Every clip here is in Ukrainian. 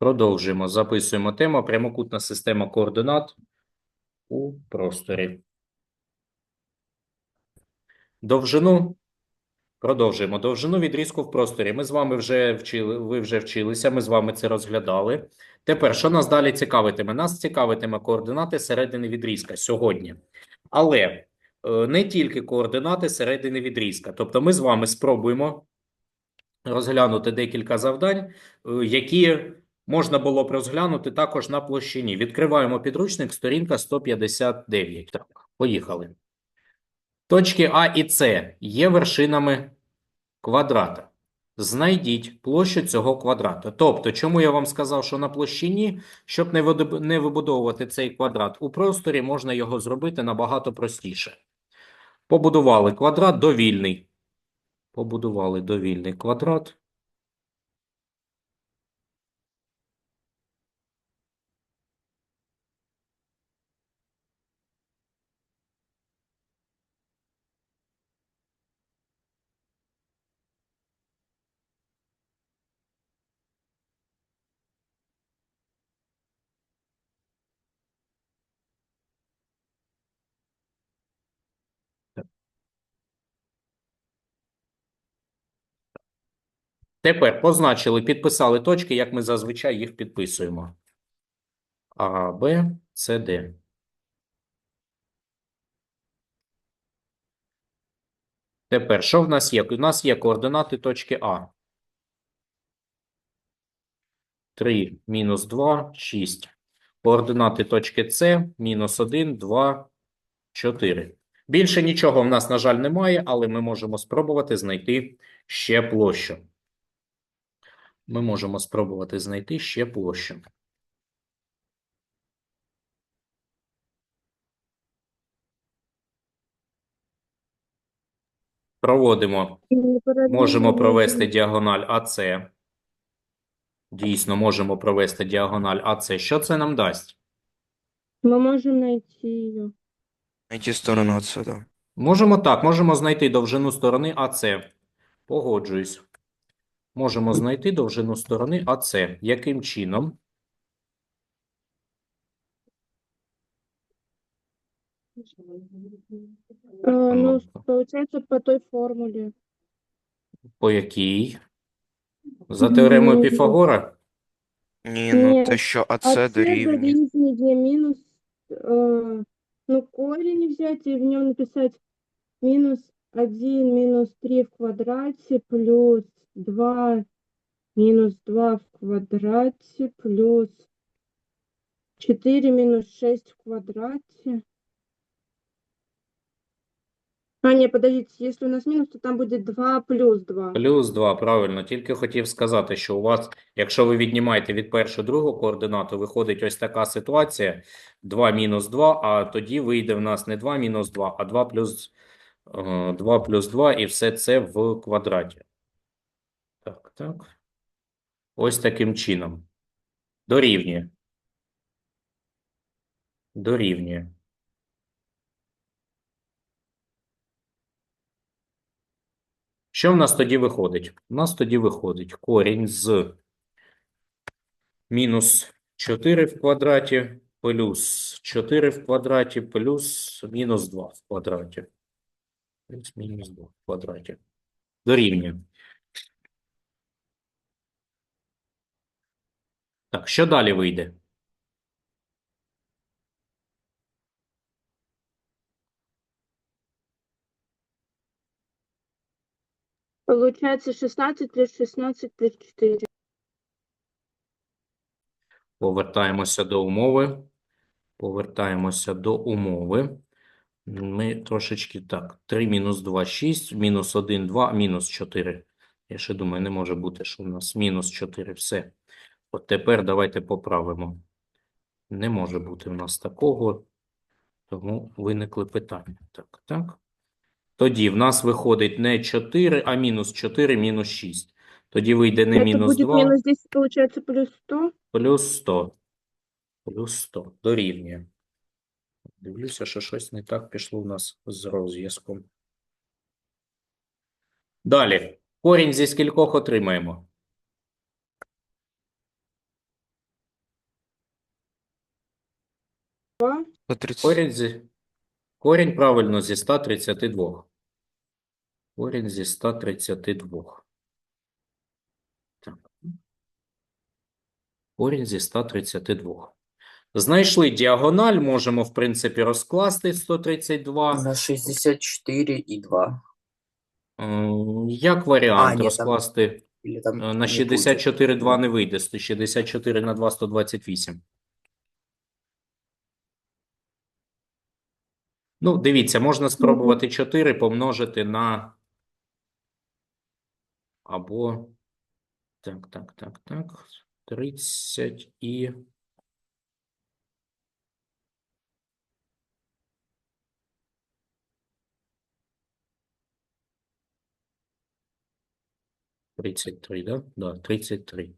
Продовжуємо. Записуємо тему прямокутна система координат у просторі. Довжину. Продовжуємо. Довжину відрізку в просторі. Ми з вами вже вчили, ви вже вчилися, ми з вами це розглядали. Тепер, що нас далі цікавитиме? Нас цікавитиме координати середини відрізка сьогодні. Але е, не тільки координати середини відрізка. Тобто ми з вами спробуємо розглянути декілька завдань, е, які можна було б розглянути також на площині. Відкриваємо підручник, сторінка 159. Так, поїхали. Точки А і С є вершинами квадрата. Знайдіть площу цього квадрата. Тобто, чому я вам сказав, що на площині, щоб не вибудовувати цей квадрат у просторі, можна його зробити набагато простіше. Побудували квадрат довільний. Побудували довільний квадрат. Тепер позначили, підписали точки, як ми зазвичай їх підписуємо. А, Б, С, Д. Тепер, що в нас є? У нас є координати точки А. 3, мінус 2, 6. Координати точки С, мінус 1, 2, 4. Більше нічого в нас, на жаль, немає, але ми можемо спробувати знайти ще площу. Ми можемо спробувати знайти ще площу. Проводимо. Можемо провести діагональ АС. Дійсно, можемо провести діагональ АС. Що це нам дасть? Мы можем найти ее. Найти сторону отсюда. Можемо так, можемо знайти довжину сторони АС. Погоджуюсь. Можемо знайти довжину сторони АС. Яким чином? А, ну, Ну-ка. по той формуле. По якій? За теоремою Ну, Піфагора? Ні, ну Ні, те, що А АЦ С дорівнює. дорівнює мінус, э, ну, корень взять и в нем написать минус 1 минус 3 в квадрате плюс 2 минус 2 в квадрате плюс 4 минус 6 в квадрате. А, не, подождите, если у нас минус, то там будет 2 плюс 2. Плюс 2, правильно. Тільки хотів сказати, що у вас, якщо ви віднімаєте від першої другу координату, виходить ось така ситуація. 2 мінус 2, а тоді вийде в нас не 2 мінус 2, а 2 плюс, е, 2 плюс 2 і все це в квадраті. Так. Ось таким чином. Дорівнює. Дорівнює. Що в нас тоді виходить? У нас тоді виходить корінь з мінус 4 в квадраті плюс 4 в квадраті плюс мінус 2 в квадраті. Плюс мінус 2 в квадраті. Дорівнює. Так, що далі вийде? Получается 16 плюс 16 плюс 4. Повертаємося до умови. Повертаємося до умови. Ми трошечки так. 3 мінус 2 – 6, мінус 1 – 2, мінус 4. Я ще думаю, не може бути, що в нас мінус 4. Все. От тепер давайте поправимо. Не може бути в нас такого, тому виникли питання. Так, так. Тоді в нас виходить не 4, а мінус 4, мінус 6. Тоді вийде не мінус будет 2, минус 10, получается плюс 100. Плюс 100. Плюс 100. Дорівнює. Дивлюся, що щось не так пішло в нас з розв'язком. Далі. Корінь зі скількох отримаємо? 130. Корінь зі... Корінь правильно зі 132. Корінь зі 132. Так. Корінь зі 132. Знайшли діагональ, можемо, в принципі, розкласти 132. На 64 и 2. Е, Як варіант ні, там розкласти Или там е, не на будет. 64 2 не вийде. 64 на 2 – 128. Ну, дивіться, можна спробувати 4 помножити на або так, так, так, так. 30 і Тридцять три, да? Да, 33.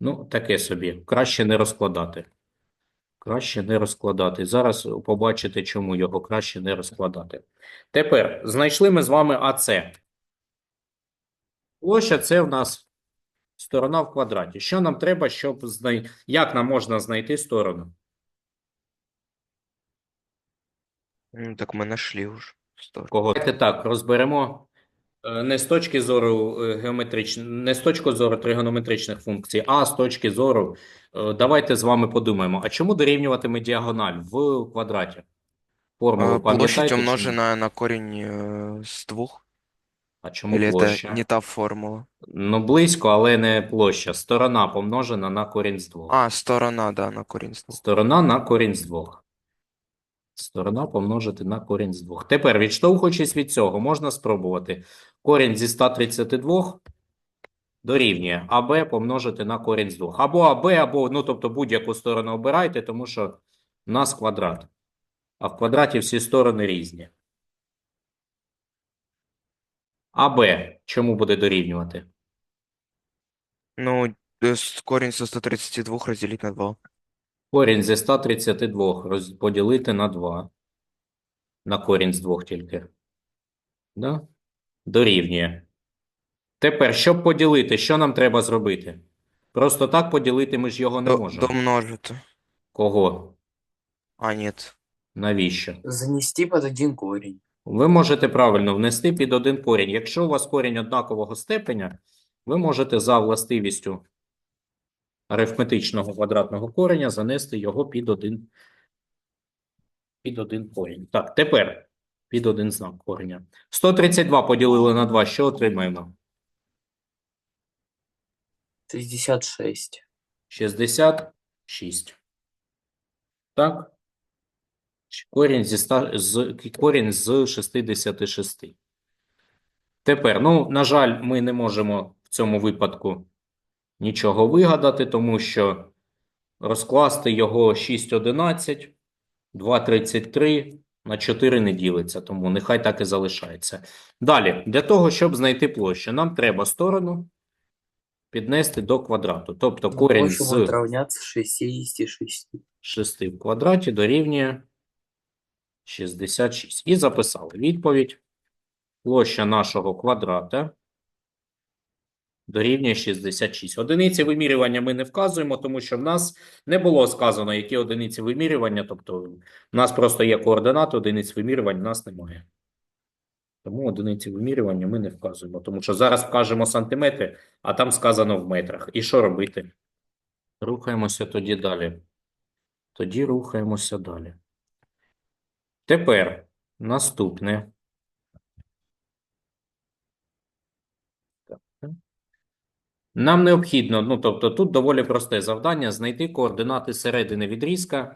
Ну, таке собі. Краще не розкладати. Краще не розкладати. Зараз побачите, чому його краще не розкладати. Тепер знайшли ми з вами АЦ. Площа це в нас сторона в квадраті. Що нам треба, щоб знай... Як нам можна знайти сторону? Ну, так мы нашли уже. Сто. Кого? Давайте так, розберемо не з точки зору е, геометричної, не з точки зору тригонометричних функцій, а з точки зору, е, давайте з вами подумаємо, а чому дорівнюватиме діагональ в квадраті? Формулу Площадь чи на корень э, с двух. А чому Или площа? это не та формула? Ну, близько, але не площа. Сторона помножена на корінь з двох. А, сторона, да, на корень с двух. Сторона на корінь з двох. Сторона помножити на корінь з двох. Тепер, відштовхуючись від цього, можна спробувати. Корінь зі 132 дорівнює АБ помножити на корінь з двох. Або АБ, або, ну, тобто будь-яку сторону обирайте, тому що у нас квадрат. А в квадраті всі сторони різні. АБ чому буде дорівнювати? Ну, с- корень со 132 разделить на 2. Корінь зі 132 роз- поділити на 2. На корінь з 2 тільки. Да? Дорівнює. Тепер, щоб поділити, що нам треба зробити? Просто так поділити ми ж його не До, можемо. домножить. Кого? А, нет. Навіщо? Занести под один корень. Ви можете правильно внести під один корінь. Якщо у вас корінь однакового степеня, ви можете за властивістю арифметичного квадратного кореня занести його під один, під один корінь. Так, тепер під один знак кореня. 132 поділили на 2, що отримаємо? 66. 66. Так? Корінь зі 100, з, корінь з 66. Тепер, ну, на жаль, ми не можемо в цьому випадку нічого вигадати, тому що розкласти його 6,11, 2,33 на 4 не ділиться, тому нехай так і залишається. Далі, для того, щоб знайти площу, нам треба сторону піднести до квадрату. Тобто корінь Площадь з 66. 6 в квадраті дорівнює 66. І записали відповідь. Площа нашого квадрата дорівнює 66. Одиниці вимірювання ми не вказуємо, тому що в нас не було сказано, які одиниці вимірювання. Тобто, в нас просто є координати, одиниць вимірювань в нас немає. Тому одиниці вимірювання ми не вказуємо, тому що зараз вкажемо сантиметри, а там сказано в метрах. І що робити? Рухаємося тоді далі. Тоді рухаємося далі. Тепер наступне. Так, так. Нам необхідно, ну тобто тут доволі просте завдання знайти координати середини відрізка.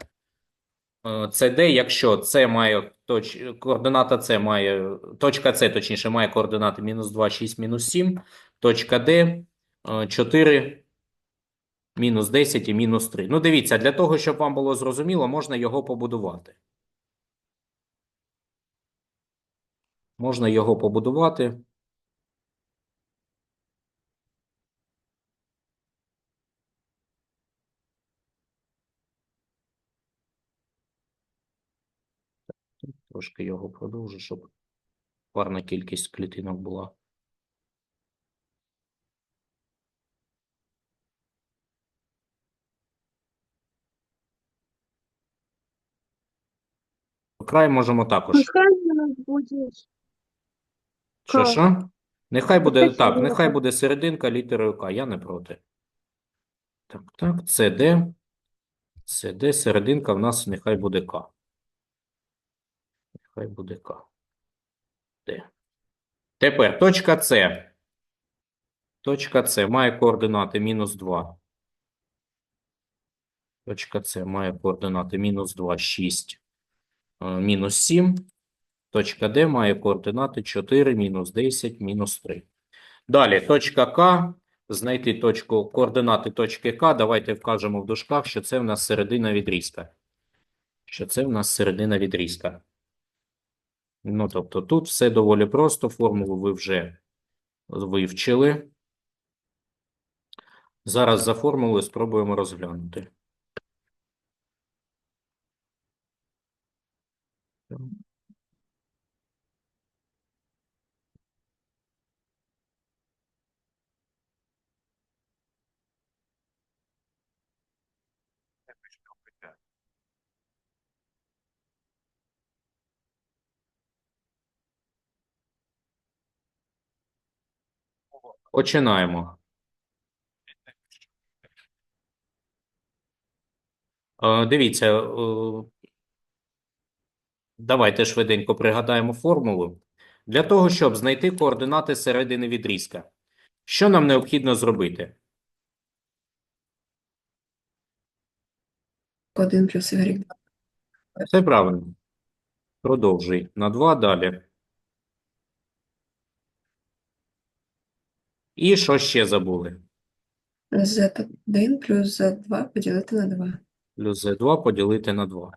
Е, Це де, якщо це має точ... координата С має, точка С, точніше, має координати мінус 2, 6, мінус 7, точка Д е, 4, мінус 10 і мінус 3. Ну, дивіться, для того, щоб вам було зрозуміло, можна його побудувати. Можна його побудувати. Трошки його продовжу, щоб парна кількість клітинок була. Край можемо також. Пускай у нас будет Що, що? Нехай буде Нехай так, нехай буде серединка літерою К, я не проти. Так, так, це Д. Це Д, серединка в нас нехай буде К. Нехай буде К. Д. Тепер точка С. Точка С має координати мінус 2. Точка С має координати мінус 2, 6, е, мінус 7. Точка Д має координати 4, мінус 10, мінус 3. Далі, точка К. Знайти точку, координати точки К. Давайте вкажемо в дужках, що це в нас середина відрізка. Що це в нас середина відрізка. Ну, тобто тут все доволі просто. Формулу ви вже вивчили. Зараз за формулою спробуємо розглянути. Починаємо. Е, Дивіться, е, давайте швиденько пригадаємо формулу. Для того, щоб знайти координати середини відрізка, що нам необхідно зробити? 1 плюс y. Все правильно. Продовжуй. На 2 далі. І що ще забули? z1 плюс z2 поділити на 2. Плюс z2 поділити на 2.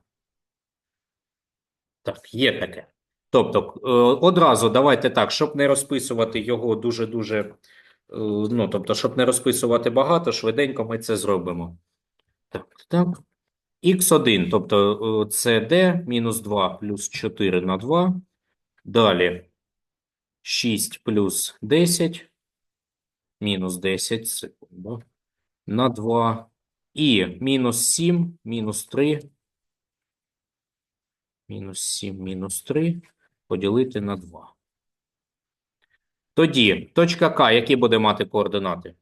Так, є таке. Тобто, е, одразу давайте так, щоб не розписувати його дуже-дуже, е, ну, тобто, щоб не розписувати багато, швиденько ми це зробимо. Так, так. Х1, тобто це d мінус 2 плюс 4 на 2. Далі 6 плюс 10, мінус 10, секунду, на 2. І мінус 7, мінус 3, мінус 7, мінус 3 поділити на 2. Тоді точка К, які буде мати координати?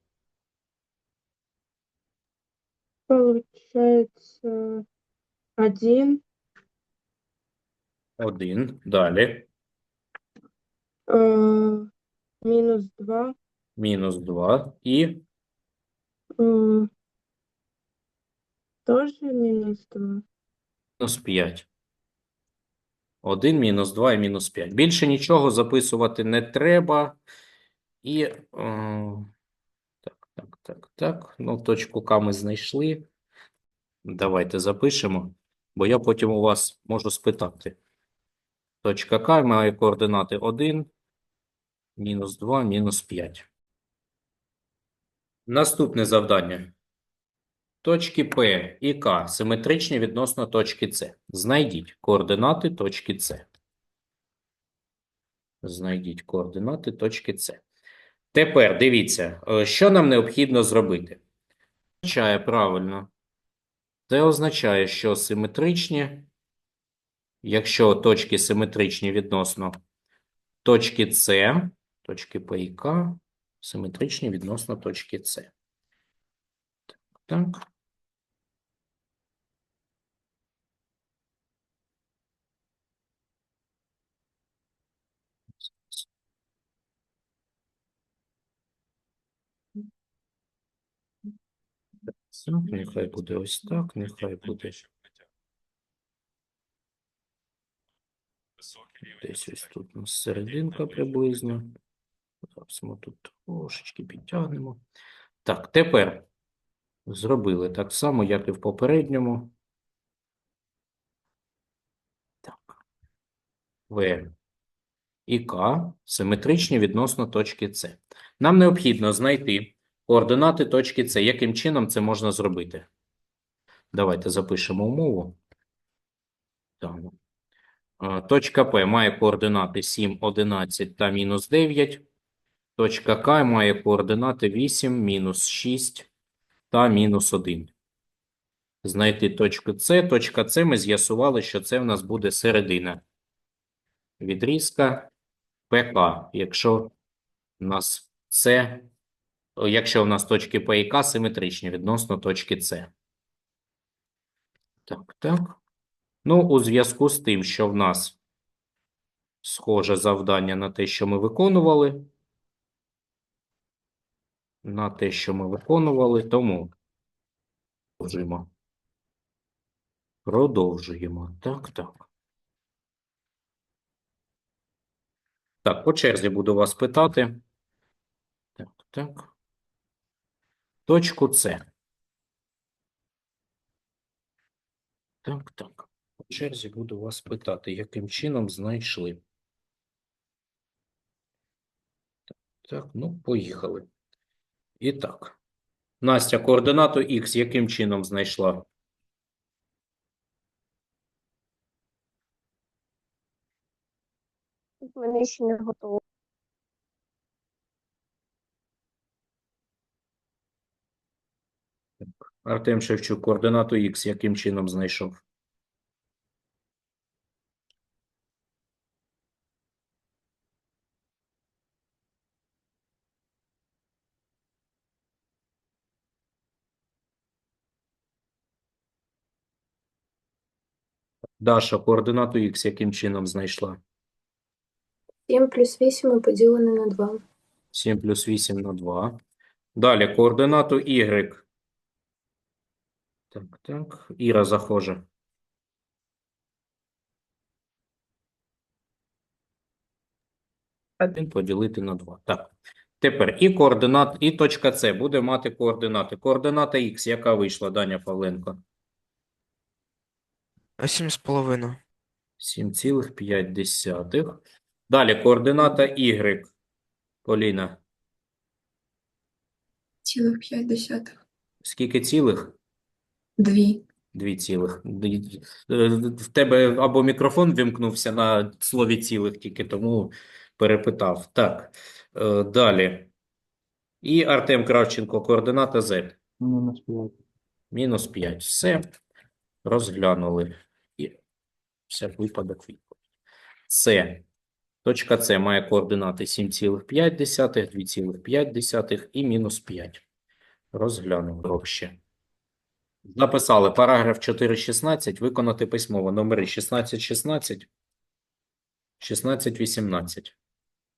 получается один, 1. Далі. э, минус два, Мінус 2 і э, тоже минус два. мінус 5. 1, мінус 2 і мінус 5. Більше нічого записувати не треба. І е, так, так, так, так. Ну, точку К ми знайшли. Давайте запишемо, бо я потім у вас можу спитати. Точка К має координати 1, мінус 2, мінус 5. Наступне завдання. Точки П і К симетричні відносно точки С. Знайдіть координати точки С. Знайдіть координати точки С. Тепер дивіться, е, що нам необхідно зробити. Означає правильно. Це означає, що симетричні, якщо точки симетричні відносно точки С, точки П і К, симетричні відносно точки С. Так. так. Нехай буде ось так, нехай буде десь ось тут у нас серединка приблизно. Зараз ми тут трошечки підтягнемо. Так, тепер зробили так само, як і в попередньому. Так. В і К симетричні відносно точки С. Нам необхідно знайти координати точки С. Яким чином це можна зробити? Давайте запишемо умову. Так. Е, Точка П має координати 7, 11 та мінус 9. Точка К має координати 8, мінус 6 та мінус 1. знайти точку С. Точка С ми з'ясували, що це в нас буде середина відрізка ПК. Якщо у нас С, якщо у нас точки П і К симетричні відносно точки С. Так, так. Ну, у зв'язку з тим, що в нас схоже завдання на те, що ми виконували, на те, що ми виконували, тому продовжуємо. Продовжуємо. Так, так. Так, по черзі буду вас питати. Так, так. Точку С. Так, так. По черзі буду вас питати, яким чином знайшли. Так, ну, поїхали. І так. Настя, координату Х яким чином знайшла? Мене ще не готово. Артем Шевчук, координату Х яким чином знайшов? Даша, координату Х яким чином знайшла? 7 плюс 8 поділене на 2. 7 плюс 8 на 2. Далі, координату Y. Так, так. Іра захоже. Один поділити на 2. Так. Тепер і координат, і точка С буде мати координати. Координата Х, яка вийшла, Даня Павленко? 7,5. 7,5. Далі, координата Y. Поліна. Цілих п'ять десятих. Скільки цілих? Дві. Дві цілих. Е, В тебе або мікрофон вимкнувся на слові цілих тільки, тому перепитав. Так, е, далі. І Артем Кравченко, координата Z. Мінус 5. Мінус 5. Все. Розглянули. Все, випадок відповідь. С. Точка С має координати 7,5, 2,5 і мінус 5. Розглянемо обще. Записали параграф 4.16, виконати письмово номери 16.16, 16.18.